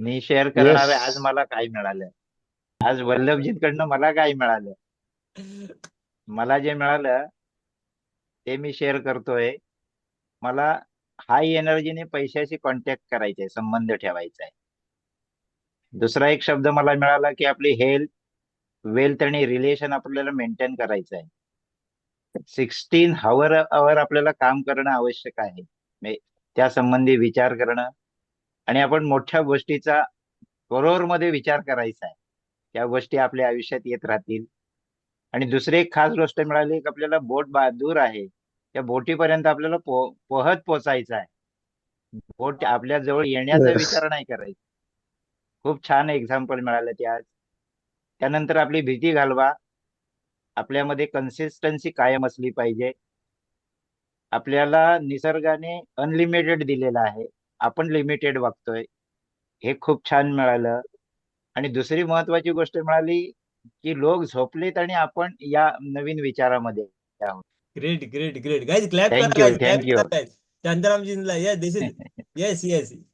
मी share करणार आहे. आज मला काय मिळालं? आज वल्लभजींकडनं मला काय मिळालं? मला जे मिळालं ते मी शेअर करतोय. मला हाय एनर्जीने पैशाशी कॉन्टॅक्ट करायचे संबंध ठेवायचा आहे दुसरा एक शब्द मला मिळाला की आपली हेल्थ वेल्थ आणि रिलेशन आपल्याला मेंटेन करायचं आहे सिक्स्टीन हवर अवर आपल्याला काम करणं आवश्यक आहे. म्हणजे त्या संबंधी विचार करणं आणि आपण मोठ्या गोष्टीचा करोरमध्ये विचार करायचा आहे. त्या गोष्टी आपल्या आयुष्यात येत राहतील. आणि दुसरी एक खास गोष्ट मिळाली की आपल्याला बोट दूर आहे. त्या बोटीपर्यंत आपल्याला पो पोहत पोचायचं आहे. बोट आपल्या जवळ येण्याचा. विचार नाही करायचा. खूप छान एक्झाम्पल मिळालं ते आज. त्यानंतर आपली भीती घालवा. आपल्यामध्ये कन्सिस्टन्सी कायम असली पाहिजे. आपल्याला निसर्गाने अनलिमिटेड दिलेलं आहे. आपण लिमिटेड वागतोय. हे खूप छान मिळालं. आणि दुसरी महत्वाची गोष्ट मिळाली की लोक झोपलेत आणि आपण या नवीन विचारामध्ये आहोत. Great great great guys clap करा you, guys, clap thank you. करा